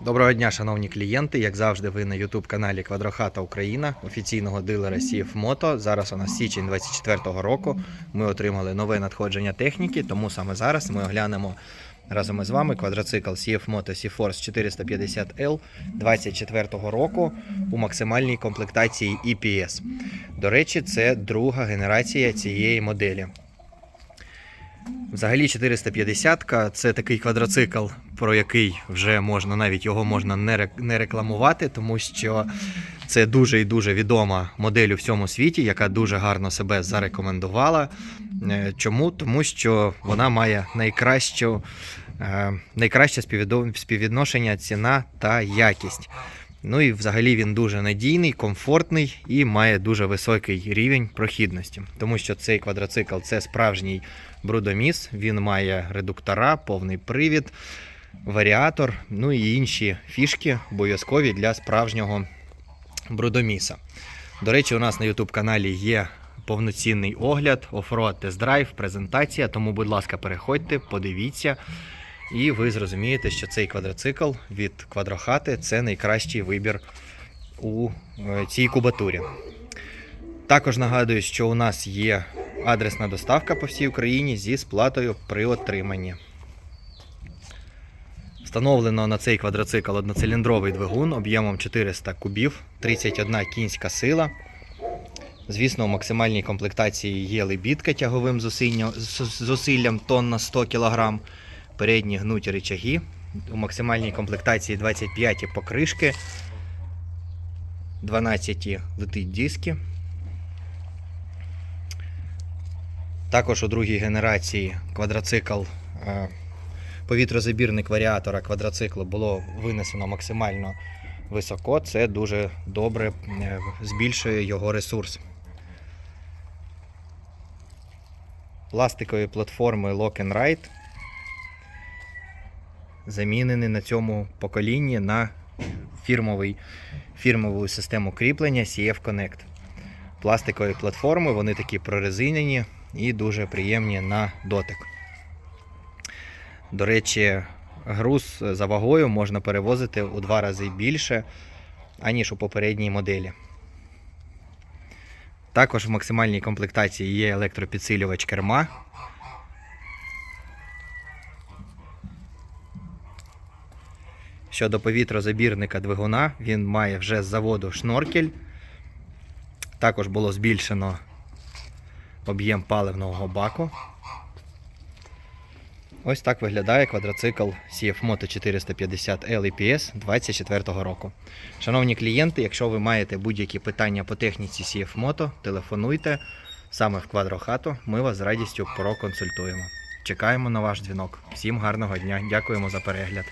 Доброго дня, шановні клієнти. Як завжди, ви на youtube каналі Квадрохата Україна, офіційного дилера CF Moto. Зараз у нас січень 24-го року. Ми отримали нове надходження техніки, тому саме зараз ми оглянемо разом із вами квадроцикл CF Moto C-Force 450L 24-го року у максимальній комплектації EPS. До речі, це друга генерація цієї моделі. Взагалі 450 це такий квадроцикл, про який вже можна, навіть його можна не рекламувати, тому що це дуже і дуже відома модель у всьому світі, яка дуже гарно себе зарекомендувала. Е, Чому? Тому що вона має найкращу, е, найкраще співвідношення ціна та якість. Ну і взагалі він дуже надійний, комфортний і має дуже високий рівень прохідності, тому що цей квадроцикл це справжній брудоміс. Він має редуктора, повний привід, варіатор, ну і інші фішки обов'язкові для справжнього брудоміса. До речі, у нас на YouTube каналі є повноцінний огляд, оффроад тест-драйв, презентація. Тому, будь ласка, переходьте, подивіться. І ви зрозумієте, що цей квадроцикл від квадрохати це найкращий вибір у е, цій кубатурі. Також нагадую, що у нас є адресна доставка по всій Україні зі сплатою при отриманні. Встановлено на цей квадроцикл одноциліндровий двигун об'ємом 400 кубів, 31 кінська сила. Звісно, у максимальній комплектації є лебідка тяговим зусиллям тонна 100 кг, передні гнуті рычаги. У максимальній комплектації 25 покришки, 12 летить диски. Також у другій генерації квадроцикл, е, повітрозабірник варіатора квадроциклу було винесено максимально високо. Це дуже добре е, збільшує його ресурс. Пластикові платформи Lock and Ride замінені на цьому поколінні на фірмовий, фірмову систему кріплення CF Connect. Пластикові платформи, вони такі прорезинені і дуже приємні на дотик. До речі, груз за вагою можна перевозити у два рази більше, аніж у попередній моделі. Також в максимальній комплектації є електропідсилювач керма. Щодо повітрозабірника двигуна, він має вже з заводу шноркель. Також було збільшено об'єм паливного баку. Ось так виглядає квадроцикл CF Moto 450 LEPS 24 року. Шановні клієнти, якщо ви маєте будь-які питання по техніці CF телефонуйте саме в квадрохату. Ми вас з радістю проконсультуємо. Чекаємо на ваш дзвінок. Всім гарного дня. Дякуємо за перегляд.